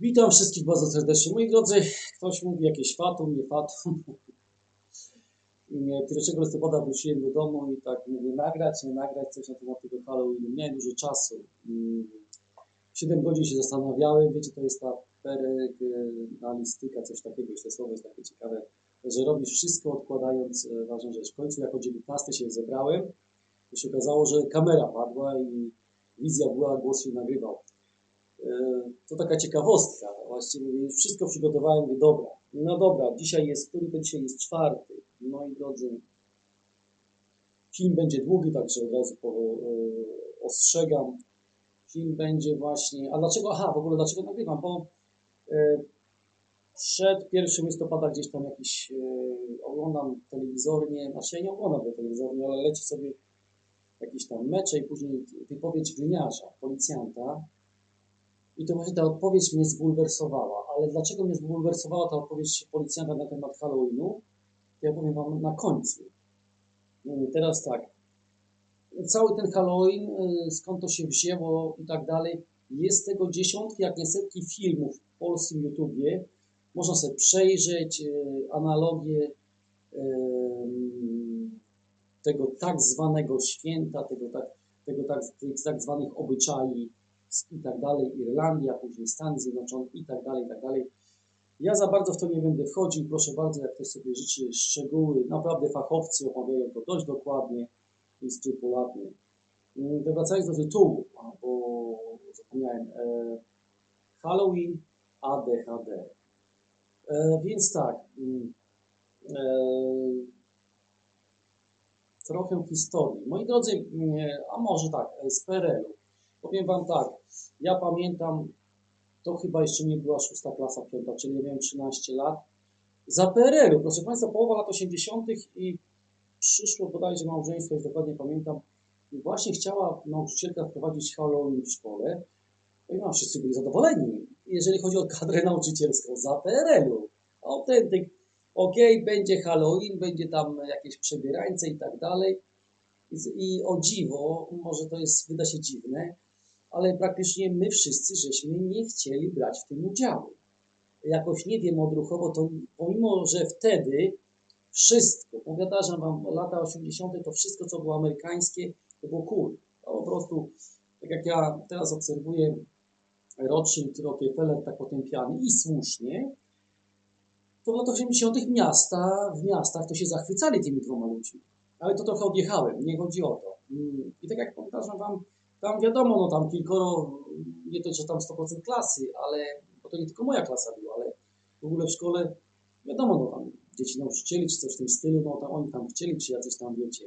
Witam wszystkich bardzo serdecznie. Moi drodzy, ktoś mówi jakieś fatum, nie fatum. Nie, 1 listopada wróciłem do domu i tak mówię nagrać, nie nagrać coś na temat tego Halloweenu. Miałem dużo czasu. Mm, 7 godzin się zastanawiałem, wiecie, to jest ta perenalistyka, coś takiego, to słowo jest takie ciekawe, że robisz wszystko odkładając e, ważną rzecz. W końcu jako 19 się zebrałem, to się okazało, że kamera padła i wizja była, głos się nagrywał. E, To taka ciekawostka. Właściwie już wszystko przygotowałem, mówię, dobra. No dobra, dzisiaj jest, który to dzisiaj jest czwarty. Moi drodzy, film będzie długi, także od razu po, e, ostrzegam. Film będzie właśnie, a dlaczego, aha, w ogóle dlaczego nagrywam, bo e, przed 1 listopada gdzieś tam jakiś, oglądam telewizornie, znaczy ja nie oglądam telewizornie, ale leci sobie jakieś tam mecze i później wypowiedź gliniarza, policjanta, i to właśnie ta odpowiedź mnie zbulwersowała. Ale dlaczego mnie zbulwersowała ta odpowiedź policjanta na temat Halloweenu? Ja powiem Wam na końcu. Mm, Teraz tak. Cały ten Halloween, y, skąd to się wzięło i tak dalej, jest tego dziesiątki, jak nie setki filmów w polskim YouTubie. Można sobie przejrzeć y, analogię ym, tego tak zwanego święta, tego tak, tego tak, tych tak zwanych obyczai i tak dalej, Irlandia, później Stany Zjednoczone i tak dalej, i tak dalej. Ja za bardzo w to nie będę wchodził, proszę bardzo, jak ktoś sobie życzy szczegóły, naprawdę fachowcy omawiają to dość dokładnie i skrupulatnie. Mm, To wracając do tytułu, bo zapomniałem, e, Halloween ADHD. E, więc tak, mm, e, trochę historii. Moi drodzy, mm, a może tak, z PRL-u. Powiem Wam tak, ja pamiętam, to chyba jeszcze nie była szósta klasa, piąta, czyli ja miałem 13 lat. Za PRL-u, proszę Państwa, połowa lat 80. i przyszło bodajże małżeństwo, już dokładnie pamiętam, i właśnie chciała nauczycielka wprowadzić Halloween w szkole. No i no, wszyscy byli zadowoleni, jeżeli chodzi o kadrę nauczycielską, za PRL-u. Autentyk, okej, będzie Halloween, będzie tam jakieś przebierańce i tak dalej. I, I o dziwo, może to jest, wyda się dziwne, ale praktycznie my wszyscy żeśmy nie chcieli brać w tym udziału. Jakoś nie wiem odruchowo, to pomimo, że wtedy wszystko, powiadarzam wam, lata 80. to wszystko, co było amerykańskie, to było cool. To po prostu, tak jak ja teraz obserwuję Rothschild, Rockefeller tak potępiany i słusznie, to w latach 80. miasta, w miastach to się zachwycali tymi dwoma ludźmi. Ale to trochę odjechałem, nie chodzi o to. I tak jak powtarzam wam, tam wiadomo, no tam kilkoro, nie to, że tam 100% klasy, ale, bo to nie tylko moja klasa była, ale w ogóle w szkole, wiadomo, no tam dzieci nauczycieli, czy coś w tym stylu, no tam oni tam chcieli, czy jacyś tam, wiecie.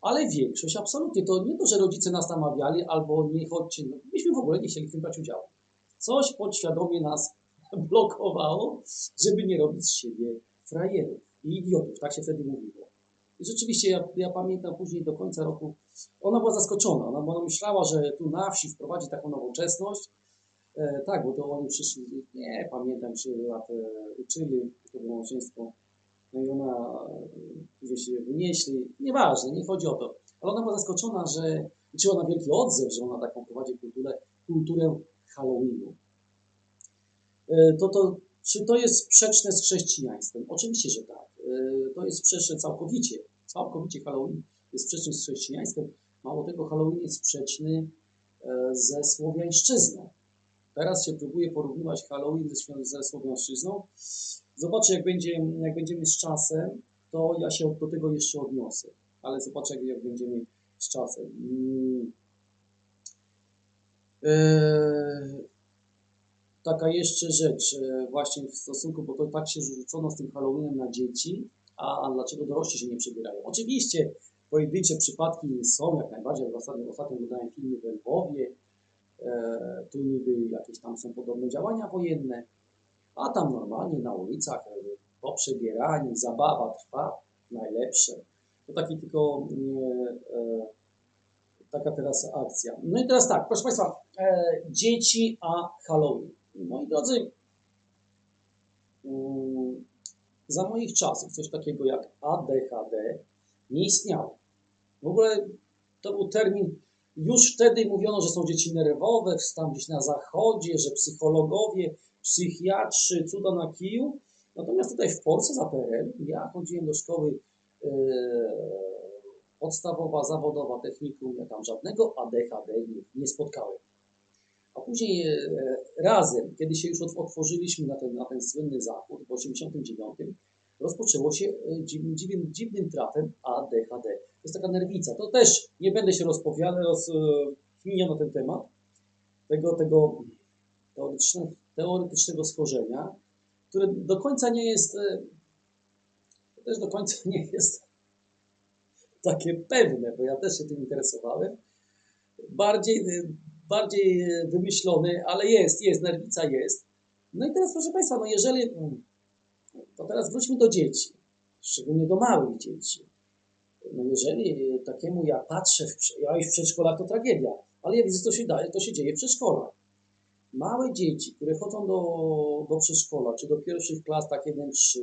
Ale większość, absolutnie, to nie to, że rodzice nas namawiali, albo nie chodźcie, no, myśmy w ogóle nie chcieli w tym brać udziału. Coś podświadomie nas blokowało, żeby nie robić z siebie frajerów i idiotów, tak się wtedy mówiło. I rzeczywiście ja, ja pamiętam później do końca roku, ona była zaskoczona, ona, ona myślała, że tu na wsi wprowadzi taką nowoczesność. E, tak, bo to oni przyszli, nie pamiętam, czy lat e, uczyli, to było małżeństwo. No i ona e, później się wynieśli, nieważne, nie chodzi o to. Ale ona była zaskoczona, że liczyła na wielki odzew, że ona taką prowadzi kulturę, kulturę Halloweenu. E, To, to, czy to jest sprzeczne z chrześcijaństwem? Oczywiście, że tak. E, To jest sprzeczne całkowicie. Całkowicie Halloween jest sprzeczny z chrześcijaństwem. Mało tego, Halloween jest sprzeczny e, ze słowiańszczyzną. Teraz się próbuje porównywać Halloween ze, ze słowiańszczyzną. Zobaczę, jak, będzie, jak będziemy z czasem, to ja się do tego jeszcze odniosę. Ale zobaczę, jak, będziemy z czasem. Mm. Eee, taka jeszcze rzecz, e, właśnie w stosunku, bo to tak się rzucono z tym Halloweenem na dzieci, a, a dlaczego dorośli się nie przebierają? Oczywiście pojedyncze przypadki są jak najbardziej. Ostatnio, ostatnio oglądałem filmy w Lwowie, e, tu niby jakieś tam są podobne działania wojenne, a tam normalnie na ulicach e, poprzebierani, zabawa trwa, najlepsze. To taki tylko nie, e, taka teraz akcja. No i teraz tak, proszę Państwa, e, dzieci a Halloween. Moi drodzy, mm, za moich czasów coś takiego jak ADHD nie istniało. W ogóle to był termin Już wtedy mówiono, że są dzieci nerwowe, tam gdzieś na zachodzie, że psychologowie, psychiatrzy, cuda na kiju. Natomiast tutaj w Polsce za PRL ja chodziłem do szkoły e, podstawowa, zawodowa, technikum, ja tam żadnego ADHD nie, nie spotkałem. A później e, razem, kiedy się już ot- otworzyliśmy na ten, na ten słynny zachód w 89, rozpoczęło się e, dziwnym, dziwnym, dziwnym trafem ADHD. To jest taka nerwica. To też nie będę się rozpowiadał, roz, e, na ten temat tego, tego teoretyczne, teoretycznego schorzenia, które do końca nie jest, e, też do końca nie jest takie pewne, bo ja też się tym interesowałem. Bardziej, bardziej wymyślony, ale jest, jest, nerwica jest. No i teraz proszę Państwa, no jeżeli, mm, to teraz wróćmy do dzieci, szczególnie do małych dzieci. No jeżeli takiemu ja patrzę, w, ja już w przedszkolach to tragedia, ale ja widzę, co się, daje, to się dzieje w przedszkolach. Małe dzieci, które chodzą do, do przedszkola, czy do pierwszych klas, tak 1-3,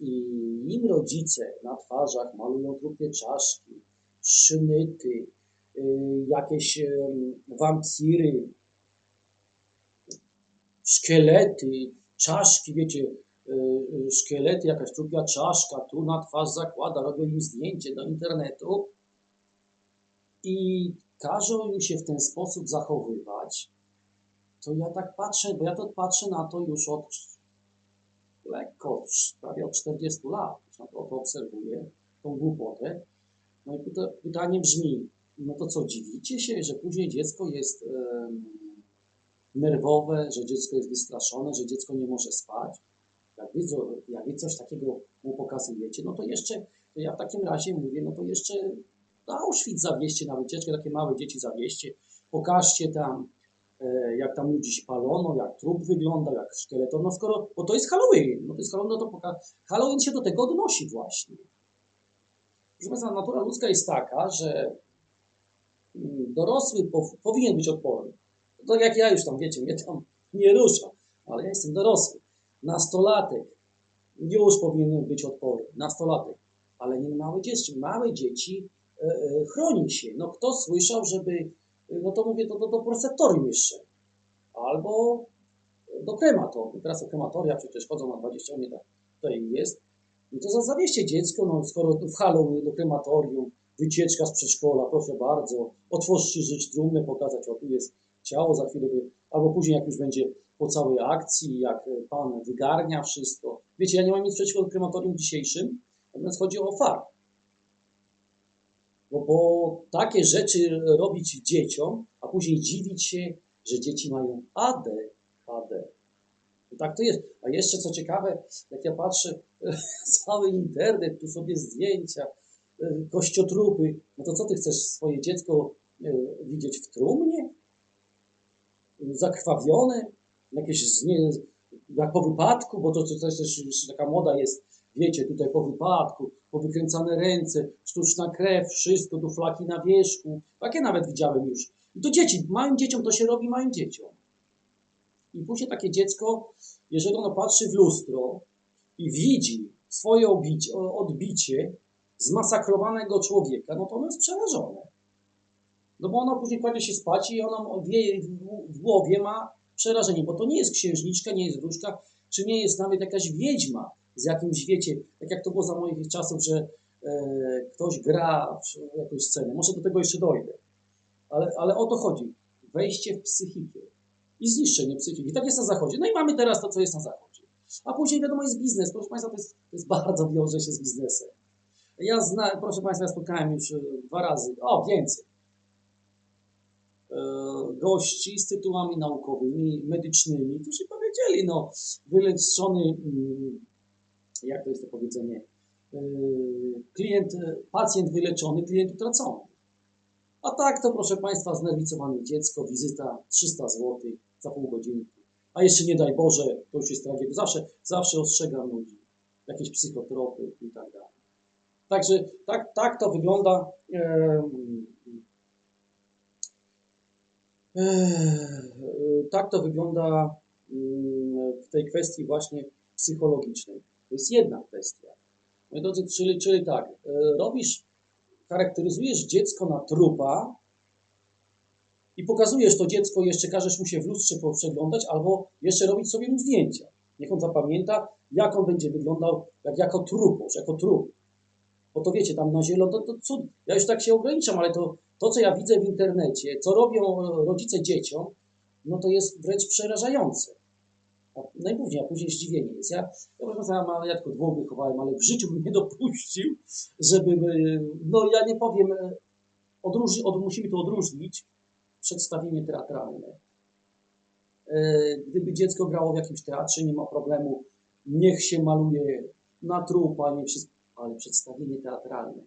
i im rodzice na twarzach malują trupie czaszki, sznyty, y, jakieś wampiry, szkielety, czaszki, wiecie, szkielety, jakaś trupia czaszka, tu na twarz zakłada, robią im zdjęcie do internetu i każą im się w ten sposób zachowywać, to ja tak patrzę, bo ja to patrzę na to już od lekko, prawie od 40 lat, już na to, to obserwuję, tą głupotę. No i pyta, pytanie brzmi, no to co, dziwicie się, że później dziecko jest em, nerwowe, że dziecko jest wystraszone, że dziecko nie może spać? Wy, jak wy coś takiego mu pokazujecie, no to jeszcze, to ja w takim razie mówię, no to jeszcze do Auschwitz zawieźcie na wycieczkę, takie małe dzieci zawieźcie, pokażcie tam, e, jak tam ludzi palono, jak trup wygląda, jak szkieleton, no skoro, bo to jest Halloween, no to jest Halloween, no to poka- Halloween się do tego odnosi właśnie. Proszę Państwa, natura ludzka jest taka, że mm, dorosły pow- powinien być odporny. Tak jak ja już tam, wiecie, mnie tam nie rusza, ale ja jestem dorosły. Nastolatek. Już powinien być odporny, nastolatek, ale nie małe dzieci. Małe dzieci e, e, chroni się. No kto słyszał, żeby, e, no to mówię, to do, do prosektorium jeszcze, albo do krematorium. Teraz do krematoria przecież chodzą na 20 minut, jest. No to za- zawieźcie dziecko, no skoro w Halloween do krematorium, wycieczka z przedszkola, proszę bardzo, otworzyć żyć trumnę, pokazać, o tu jest ciało, za chwilę, albo później jak już będzie po całej akcji, jak pan wygarnia wszystko. Wiecie, ja nie mam nic przeciwko krematorium dzisiejszym, natomiast chodzi o fakt. Bo, bo takie rzeczy robić dzieciom, a później dziwić się, że dzieci mają ADHD. I tak to jest. A jeszcze co ciekawe, jak ja patrzę, cały internet, tu sobie zdjęcia, e, kościotrupy, no to co ty chcesz swoje dziecko e, widzieć w trumnie? Zakrwawione? Jakieś z nie, jak po wypadku, bo to, to też też taka moda jest, wiecie, tutaj po wypadku, powykręcane ręce, sztuczna krew, wszystko, tu flaki na wierzchu. Takie nawet widziałem już. I to dzieci, małym dzieciom to się robi małym dzieciom. I później takie dziecko, jeżeli ono patrzy w lustro i widzi swoje obicie, odbicie zmasakrowanego człowieka, no to ono jest przerażone. No bo ono później kładzie się spać i ono wie, w głowie ma przerażenie, bo to nie jest księżniczka, nie jest wróżka, czy nie jest nawet jakaś wiedźma z jakimś, wiecie, tak jak to było za moich czasów, że e, ktoś gra w jakąś scenę. Może do tego jeszcze dojdę. Ale, ale o to chodzi. Wejście w psychikę i zniszczenie psychiki. Tak jest na zachodzie. No i mamy teraz to, co jest na zachodzie. A później wiadomo jest biznes. Proszę Państwa, to jest, to jest bardzo wiąże się z biznesem. Ja zna, proszę Państwa, ja spotkałem już e, dwa razy, o więcej, gości z tytułami naukowymi, medycznymi, którzy powiedzieli, no, wyleczony, mm, jak to jest to powiedzenie, e, klient, e, pacjent wyleczony, klient utracony. A tak to, proszę Państwa, znerwicowane dziecko, wizyta 300 zł za pół godzinki. A jeszcze nie daj Boże, to już jest tragedia. Zawsze, zawsze ostrzegam ludzi. Jakieś psychotropy i tak dalej. Także tak, tak to wygląda. em, tak to wygląda mm, w tej kwestii właśnie psychologicznej. To jest jedna kwestia. Moi drodzy, czyli, czyli tak, e, robisz charakteryzujesz dziecko na trupa i pokazujesz to dziecko, jeszcze każesz mu się w lustrze przeglądać, albo jeszcze robić sobie mu zdjęcia. Niech on zapamięta, jak on będzie wyglądał, jak jako truposz, jako trup. Bo to wiecie, tam na zielono, to, to cud. Ja już tak się ograniczam, ale to, to, co ja widzę w internecie, co robią e, rodzice dzieciom, no to jest wręcz przerażające. A najpóźniej, a później zdziwienie jest. Ja, ja, Państwa, ja tylko dwóch wychowałem, ale w życiu bym nie dopuścił, żeby, e, no ja nie powiem, e, odróżni, od, musimy to odróżnić, przedstawienie teatralne. Gdyby dziecko grało w jakimś teatrze, nie ma problemu, niech się maluje na trupa, nie wszystko, ale przedstawienie teatralne.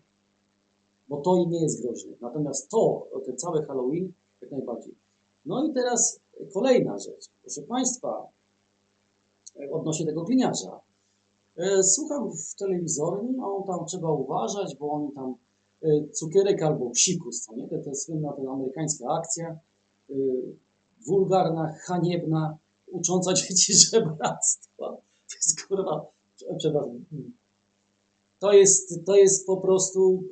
Bo to i nie jest groźne. Natomiast to, ten cały Halloween, jak najbardziej. No i teraz kolejna rzecz. Proszę Państwa, odnośnie tego gliniarza. Słucham w telewizorni, a on tam trzeba uważać, bo oni tam cukierek albo psikus, to nie? To, to jest słynna ta amerykańska akcja, wulgarna, haniebna, ucząca dzieci żebractwa. To jest kurwa, przepraszam, to jest, to jest po prostu.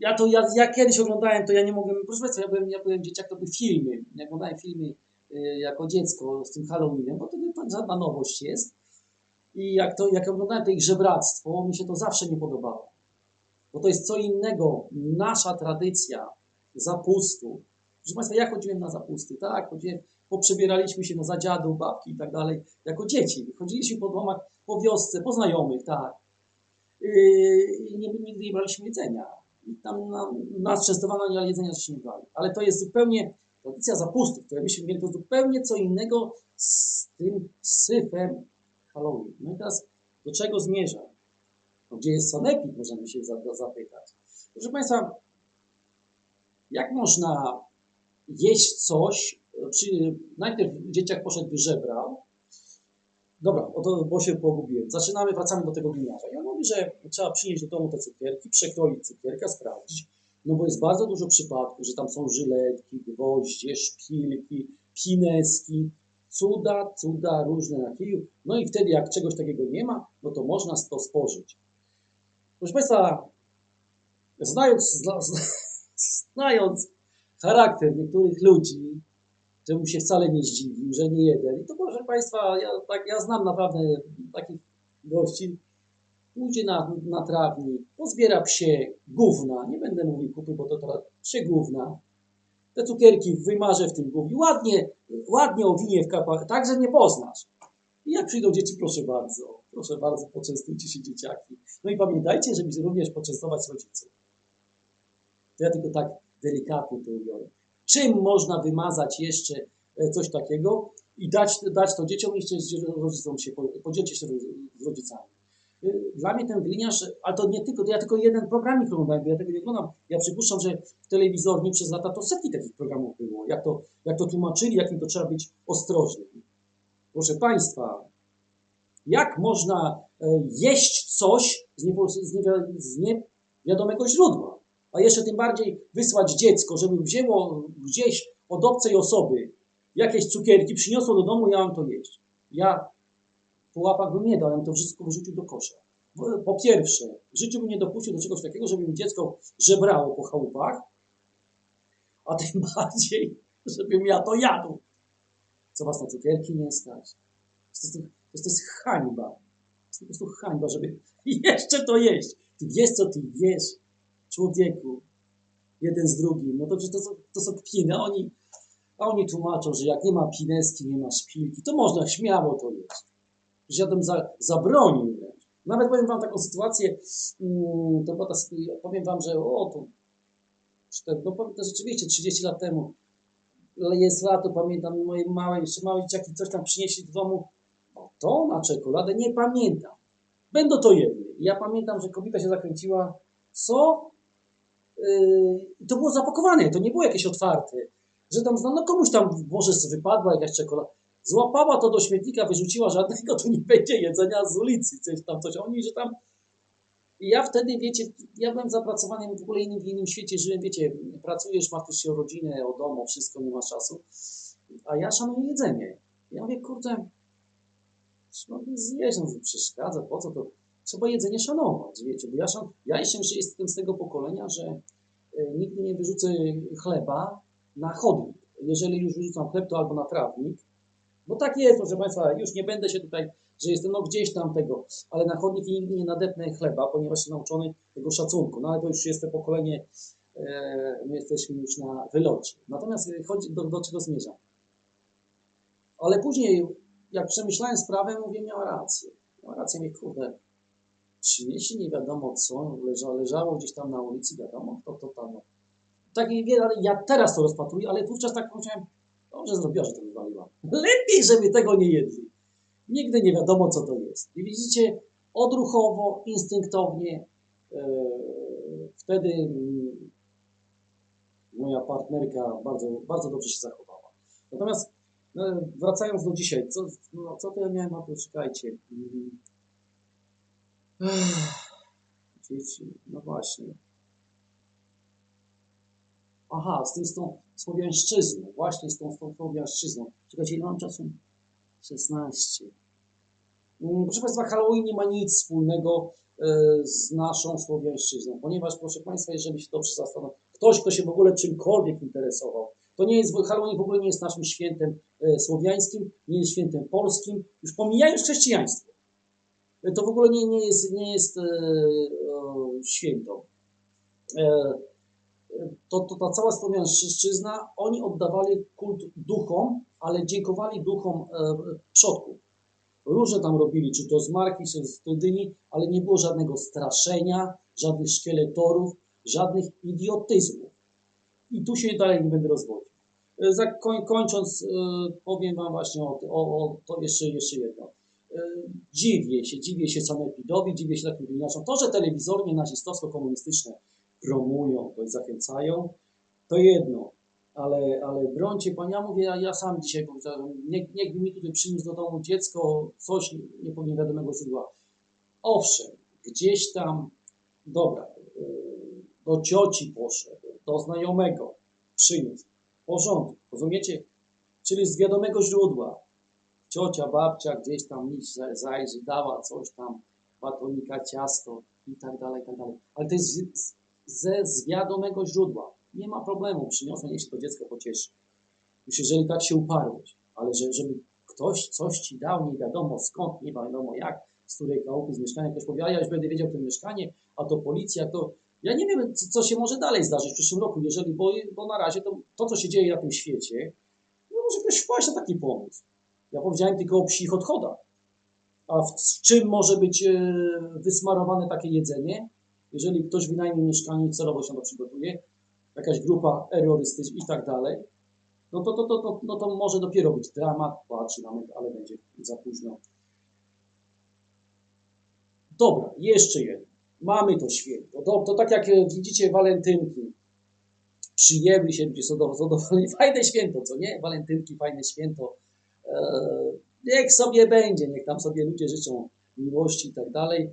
Ja to ja, ja kiedyś oglądałem, to ja nie mogłem. Proszę Państwa, ja byłem, ja byłem dzieciak, to były filmy. Ja oglądałem filmy y, jako dziecko z tym Halloweenem, bo to nie żadna nowość jest. I jak, to, jak oglądałem to ich żebractwo, mi się to zawsze nie podobało. Bo to jest co innego. Nasza tradycja zapustu. Proszę Państwa, ja chodziłem na zapusty, tak? Chodziłem, poprzebieraliśmy się na zadziadu, babki i tak dalej, jako dzieci. Chodziliśmy po domach, po wiosce, po znajomych, tak. Yy, nigdy nie braliśmy jedzenia. Tam na, nas częstowano, ale jedzenia się nie brali. Ale to jest zupełnie, tradycja zapustów, które myśmy mieli, to zupełnie co innego z tym syfem Halloween. No i teraz do czego zmierzam? No, gdzie jest sanepid, możemy się zapytać. Proszę Państwa, jak można jeść coś, czy najpierw dzieciak poszedł, wyżebrał, Dobra, oto, bo się pogubiłem. Zaczynamy, wracamy do tego gliniarza. Ja mówię, że trzeba przynieść do domu te cukierki, przekroić cukierka, sprawdzić, no bo jest bardzo dużo przypadków, że tam są żyletki, gwoździe, szpilki, pineski, cuda, cuda różne na kiju. No i wtedy, jak czegoś takiego nie ma, no to można to spożyć. Proszę Państwa, znając, zna, znając charakter niektórych ludzi, żebym się wcale nie zdziwił, że nie jeden. I to proszę Państwa, ja, tak, ja znam naprawdę takich gości, pójdzie na, na trawnik, pozbiera psie gówna, nie będę mówił kupy, bo to teraz psie gówna, te cukierki wymarzę w tym gównie, ładnie, ładnie owinie w kapach, tak, że nie poznasz. I jak przyjdą dzieci, proszę bardzo, proszę bardzo, poczęstujcie się dzieciaki. No i pamiętajcie, żeby również poczęstować rodziców. To ja tylko tak delikatnie to ubiorę czym można wymazać jeszcze e, coś takiego i dać, dać to dzieciom jeszcze z rodzicom się, podzielcie się z rodzicami. E, dla mnie ten gliniarz, ale to nie tylko, to ja tylko jeden programik oglądałem, ja tego nie oglądam. Ja przypuszczam, że w telewizorni przez lata to setki takich programów było. Jak to, jak to tłumaczyli, jakim to trzeba być ostrożnym. Proszę Państwa, jak można e, jeść coś z, nie, z niewiadomego źródła? A jeszcze tym bardziej wysłać dziecko, żeby wzięło gdzieś od obcej osoby jakieś cukierki, przyniosło do domu, ja mam to jeść. Ja po łapach bym nie dał, ja bym to wszystko wyrzucił do kosza. Po pierwsze, w życiu bym nie dopuścił do czegoś takiego, żeby mi dziecko żebrało po chałupach, a tym bardziej, żebym ja to jadł. Co was na cukierki nie stać? To jest, to jest, to jest hańba. To jest po prostu hańba, żeby jeszcze to jeść. Ty wiesz, co ty wiesz człowieku, jeden z drugim, no to przecież to, są, to są kpiny, a oni, oni tłumaczą, że jak nie ma pineski, nie ma szpilki, to można śmiało to jeść. Że ja bym za, zabronił. Nawet powiem wam taką sytuację, mm, to była ta, powiem wam, że o, to, no to rzeczywiście 30 lat temu, jest lato, pamiętam moje małe, jeszcze małe dzieciaki coś tam przynieśli do domu, o to na czekoladę, nie pamiętam. Będą to jedli. Ja pamiętam, że kobieta się zakręciła, co Yy, to było zapakowane, to nie było jakieś otwarte. Że tam, no komuś tam może wypadła jakaś czekolada. Złapała to do śmietnika, wyrzuciła, żadnego tu nie będzie jedzenia z ulicy, coś tam, coś. Oni, że tam... I ja wtedy, wiecie, ja byłem zapracowany w ogóle innym, w innym świecie, żyłem, wiecie, pracujesz, martwisz się o rodzinę, o dom, o wszystko, nie masz czasu. A ja szanuję jedzenie. Ja mówię, kurde, trzeba zjeść, no przeszkadza, po co to? Trzeba jedzenie szanować, wiecie, bo ja, szan, ja jeszcze jestem z tego pokolenia, że e, nigdy nie wyrzucę chleba na chodnik. jeżeli już wyrzucam chleb, to albo na trawnik, bo tak jest, proszę Państwa, już nie będę się tutaj, że jestem no gdzieś tam tego, ale na chodnik nigdy nie nadepnę chleba, ponieważ jestem nauczony tego szacunku, no ale to już jest to pokolenie, e, my jesteśmy już na wylocie. Natomiast chodzi, do, do czego zmierzam? Ale później, jak przemyślałem sprawę, mówię, miała rację. Miała rację, mówię, kurde, przynieśli nie wiadomo co, leża, leżało gdzieś tam na ulicy, wiadomo kto to tam. Tak nie wiem, ale ja teraz to rozpatruję, ale wówczas tak pomyślałem, dobrze zrobiła, że to wywaliła. Lepiej, żeby tego nie jedli. Nigdy nie wiadomo, co to jest. I widzicie, odruchowo, instynktownie, e, wtedy mm, moja partnerka bardzo, bardzo dobrze się zachowała. Natomiast no, wracając do dzisiaj, co, no, co to ja miałem, a to czekajcie. Dzieci, no właśnie. Aha, z tym z tą słowiańszczyzną, właśnie z tą, słowiańszczyzną. Czekajcie, ile mam czasu? 16. Mm, Proszę Państwa, Halloween nie ma nic wspólnego e, z naszą słowiańszczyzną, ponieważ, proszę Państwa, jeżeli się dobrze zastanowić, ktoś, kto się w ogóle czymkolwiek interesował, to nie jest, Halloween w ogóle nie jest naszym świętem e, słowiańskim, nie jest świętem polskim, już pomijając chrześcijaństwo. To w ogóle nie, nie jest, nie jest e, e, święto. To, to ta cała słowiańszczyzna, oni oddawali kult duchom, ale dziękowali duchom e, przodków. Różne tam robili, czy to z marki, czy z Dyni, ale nie było żadnego straszenia, żadnych szkieletorów, żadnych idiotyzmów. I tu się dalej nie będę rozwodził. E, Zakoń, kończąc, e, powiem Wam właśnie o, o, o to jeszcze, jeszcze jedno. E, Dziwię się, dziwię się sanepidowi, dziwię się takim gliniarzom. To, że telewizornie nazistowsko-komunistyczne promują, to zachęcają, to jedno. Ale, ale brońcie Pan, ja mówię, ja, ja sam dzisiaj powiedziałem, niech, niechby mi tutaj przyniósł do domu dziecko, coś nie wiadomego źródła. Owszem, gdzieś tam, dobra, yy, do cioci poszedł, do znajomego przyniósł. W porządku, rozumiecie? Czyli z wiadomego źródła. Ciocia, babcia gdzieś tam mi za- zajrzy, dała coś tam, batonika, ciasto i tak dalej, i tak dalej. Ale to jest z, ze z wiadomego źródła. Nie ma problemu, przyniosłem, się to dziecko pocieszy. Już jeżeli tak się uparłeś, ale że, żeby ktoś coś ci dał, nie wiadomo skąd, nie wiadomo jak, z której chałupy, z mieszkania, ktoś powie, a ja już będę wiedział to mieszkanie, a to policja, to ja nie wiem, co, co się może dalej zdarzyć w przyszłym roku, jeżeli, bo, bo na razie to, to, co się dzieje na tym świecie, no może ktoś wpaść na taki pomysł. Ja powiedziałem tylko o psich odchodach. A w, czym może być e, wysmarowane takie jedzenie? Jeżeli ktoś wynajmie mieszkanie celowo się to przygotuje, jakaś grupa terrorystyczna i tak dalej, no to, to, to, to, no to może dopiero być dramat, lament, ale będzie za późno. Dobra, jeszcze jedno. Mamy to święto. To, to tak jak e, widzicie, walentynki. Przyjęły się ludzie są zadowoleni. Fajne święto, co nie? Walentynki, fajne święto. E, niech sobie będzie, niech tam sobie ludzie życzą miłości i tak dalej.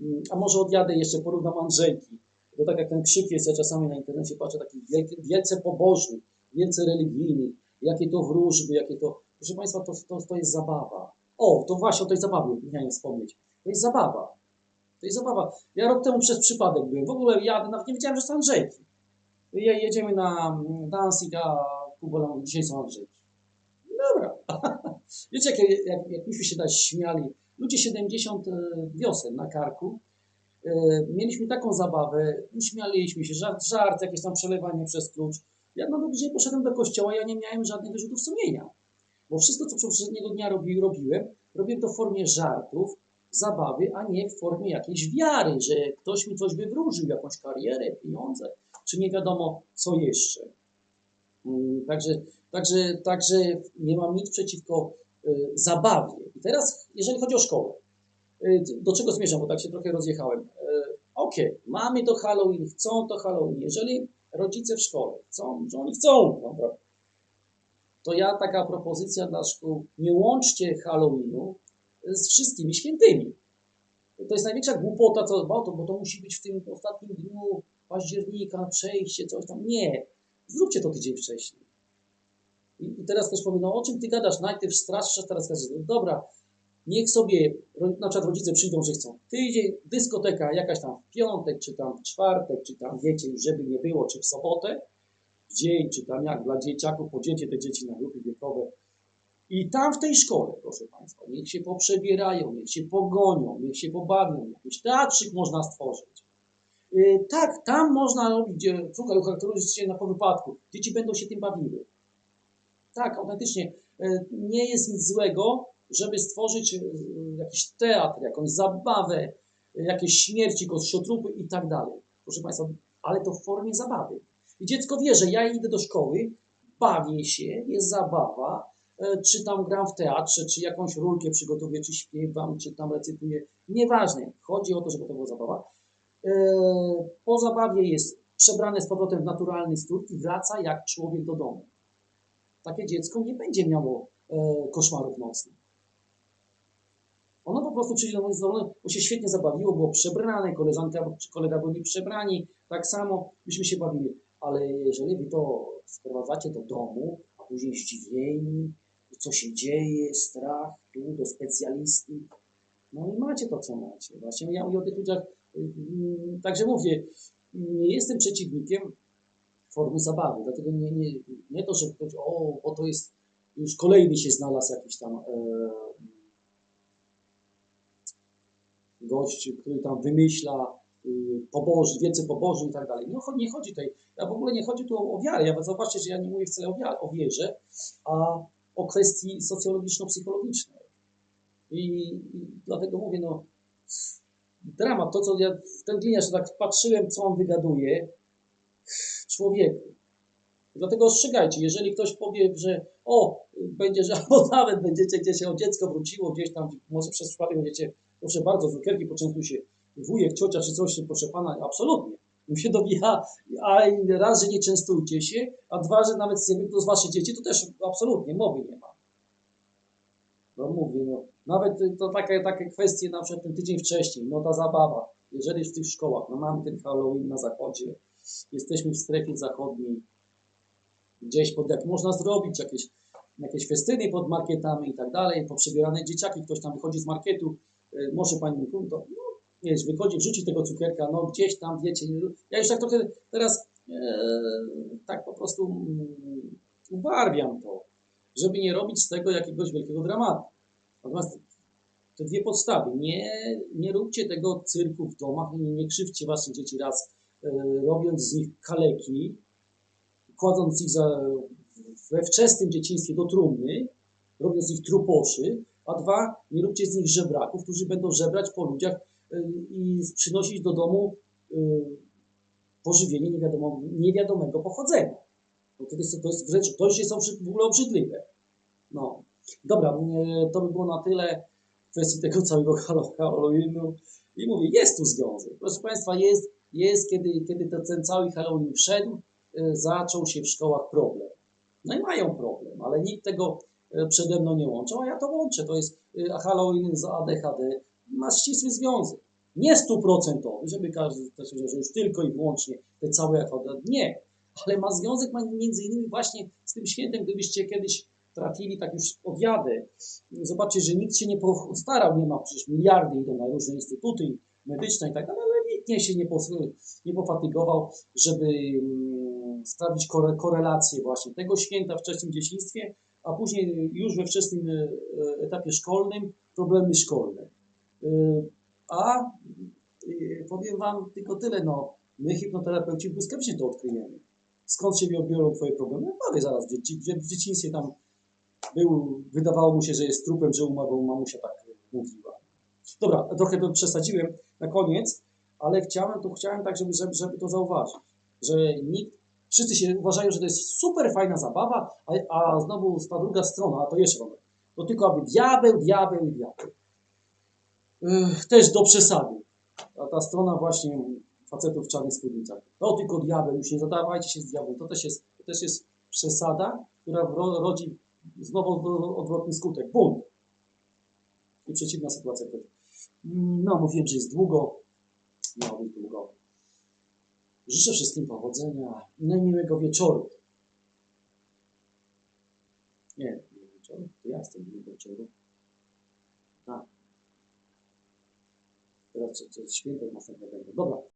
Mm, A może odjadę jeszcze, porównam Andrzejki. To tak jak ten krzyk jest, ja czasami na internecie patrzę, taki wielce pobożny, wielce religijny, jakie to wróżby, jakie to... Proszę Państwa, to, to, to jest zabawa. O, to właśnie o tej zabawie miałem wspomnieć. To jest zabawa. To jest zabawa. Ja rok temu przez przypadek byłem. W ogóle jadę, nawet nie wiedziałem, że są Andrzejki. Je, jedziemy na Danzig, a Kubola dzisiaj są Andrzejki. Dobra. Wiecie, jak, jak, jak myśmy się tak śmiali. Ludzie 70 e, wiosen na karku. E, Mieliśmy taką zabawę, uśmialiśmy się, żart, żart, jakieś tam przelewanie przez klucz. Ja nawet dzisiaj poszedłem do kościoła, ja nie miałem żadnych wyrzutów sumienia. Bo wszystko, co poprzedniego dnia robi, robiłem, robiłem to w formie żartów, zabawy, a nie w formie jakiejś wiary, że ktoś mi coś wywróżył, jakąś karierę, pieniądze, czy nie wiadomo co jeszcze. Mm, Także, także, także nie mam nic przeciwko y, zabawie. I teraz, jeżeli chodzi o szkołę, y, do czego zmierzam, bo tak się trochę rozjechałem. Y, Okej, mamy to Halloween, chcą to Halloween. Jeżeli rodzice w szkole chcą, że oni chcą, dobra, to ja taka propozycja dla szkół, nie łączcie Halloweenu z wszystkimi świętymi. To jest największa głupota, co bo to, bo to musi być w tym ostatnim dniu października, przejście, coś tam. Nie. Zróbcie to tydzień wcześniej. I, i teraz ktoś powie, no o czym ty gadasz? Najpierw straszysz, teraz każesz. No dobra, niech sobie, na przykład rodzice przyjdą, że chcą tydzień, dyskoteka jakaś tam w piątek, czy tam w czwartek, czy tam wiecie, żeby nie było, czy w sobotę. dzień, czy tam jak dla dzieciaków, podzielcie te dzieci na grupy wiekowe. I tam w tej szkole, proszę Państwa, niech się poprzebierają, niech się pogonią, niech się pobawią, jakiś teatrzyk można stworzyć. Yy, tak, tam można robić, słuchaj, ucharakteryzować się na po wypadku. Dzieci będą się tym bawiły. Tak, autentycznie. yy, Nie jest nic złego, żeby stworzyć yy, jakiś teatr, jakąś zabawę, jakieś śmierci, kościotrupy i tak dalej. Proszę Państwa, ale to w formie zabawy. I dziecko wie, że ja idę do szkoły, bawię się, jest zabawa, e, czy tam gram w teatrze, czy jakąś rulkę przygotowuję, czy śpiewam, czy tam recytuję. Nieważne. Chodzi o to, żeby to była zabawa. E, Po zabawie jest przebrane z powrotem w naturalny strój i wraca jak człowiek do domu. Takie dziecko nie będzie miało e, koszmarów nocnych. Ono po prostu przyjdzie do mnie zadowolone, bo się świetnie zabawiło, było przebrane, koleżanka czy kolega byli przebrani, tak samo byśmy się bawili. Ale jeżeli wy to sprowadzacie do domu, a później zdziwieni, co się dzieje, strach, tu do specjalisty, no i macie to, co macie. Właśnie ja mówię o tych ludziach, mm, także mówię, nie jestem przeciwnikiem formy zabawy, dlatego nie, nie, nie to, że ktoś, o, bo to jest, już kolejny się znalazł jakiś tam e, gość, który tam wymyśla y, poboży, wiece poboży i tak dalej. Nie chodzi tutaj, ja w ogóle nie chodzi tu o, o wiarę. Ja zobaczcie, że ja nie mówię wcale o, wiarę, o wierze, a o kwestii socjologiczno-psychologicznej. I, I dlatego mówię, no dramat, to co ja w ten gliniarz tak patrzyłem, co on wygaduje, człowieku. Dlatego ostrzegajcie, jeżeli ktoś powie, że o, będzie, że albo nawet będziecie gdzieś, o dziecko wróciło gdzieś tam, może przez przypadek będziecie, proszę bardzo, cukierki, poczęstuj się wujek, ciocia czy coś, proszę pana, absolutnie. Mi się dobija, a raz, że nie częstujcie się, a dwa, że nawet jakby to z wasze dzieci, to też absolutnie mowy nie ma. No mówię, no, nawet to takie, takie kwestie, na przykład ten tydzień wcześniej, no ta zabawa, jeżeli w tych szkołach, no mamy ten Halloween na zachodzie, jesteśmy w strefie zachodniej, gdzieś pod jak można zrobić jakieś, jakieś festyny pod marketami i tak dalej, poprzebierane dzieciaki, ktoś tam wychodzi z marketu, y, może pani mi to, no, wiesz, wychodzi, wrzuci tego cukierka, no gdzieś tam, wiecie, ja już tak trochę teraz e, tak po prostu mm, ubarwiam to, żeby nie robić z tego jakiegoś wielkiego dramatu. Natomiast te dwie podstawy, nie, nie róbcie tego cyrku w domach, nie, nie krzywdźcie waszych dzieci raz, robiąc z nich kaleki, kładąc ich za, we wczesnym dzieciństwie do trumny, robiąc z nich truposzy, a dwa, nie róbcie z nich żebraków, którzy będą żebrać po ludziach y, i przynosić do domu y, pożywienie niewiadomo, niewiadomego pochodzenia. To, jest, to, jest to już jest w ogóle obrzydliwe. No. Dobra, to by było na tyle w kwestii tego całego Hallo- Halloweenu. I mówię, jest tu związek. Proszę Państwa, jest, jest kiedy, kiedy to, ten cały Halloween wszedł, y, zaczął się w szkołach problem. No i mają problem, ale nikt tego e, przede mną nie łączył, a ja to łączę. To jest y, Halloween z ADHD. Ma ścisły związek. Nie stuprocentowy, żeby każdy też że już tylko i wyłącznie te całe ADHD. Nie. Ale ma związek ma między innymi właśnie z tym świętem, gdybyście kiedyś trafili, tak już odjadę, zobaczcie, że nikt się nie postarał, nie ma przecież miliardy idą na różne instytuty medyczne i tak dalej, ale nikt się nie, nie pofatygował, żeby mm, sprawdzić kore, korelację właśnie tego święta w wczesnym dzieciństwie, a później już we wczesnym e, etapie szkolnym problemy szkolne. E, A e, powiem Wam tylko tyle, no, my hipnoterapeuci błyskawicznie to odkryjemy. Skąd się biorą Twoje problemy? No, powie zaraz, w dzieci- w dzieciństwie tam był, wydawało mu się, że jest trupem, że umarł, mamusia tak mówiła. Dobra, trochę to przesadziłem na koniec, ale chciałem, to chciałem tak, żeby, żeby, żeby to zauważyć, że nikt, wszyscy się uważają, że to jest super fajna zabawa, a, a znowu ta druga strona, a to jeszcze mamy, to tylko aby diabeł, diabeł i diabeł. Ech, też do przesady. A ta strona właśnie facetów w czarnych spódnicach. To tylko diabeł, już nie zadawajcie się z diabłem. To też jest, to też jest przesada, która rodzi znowu odwrotny skutek. Bunt. I przeciwna sytuacja. Mm, No, mówiłem, że jest długo. Miało być długo. Życzę wszystkim powodzenia. I miłego wieczoru. Nie, miłego wieczoru. To ja jestem miłego wieczoru. Tak. Teraz co, co święto następne będą. Dobra.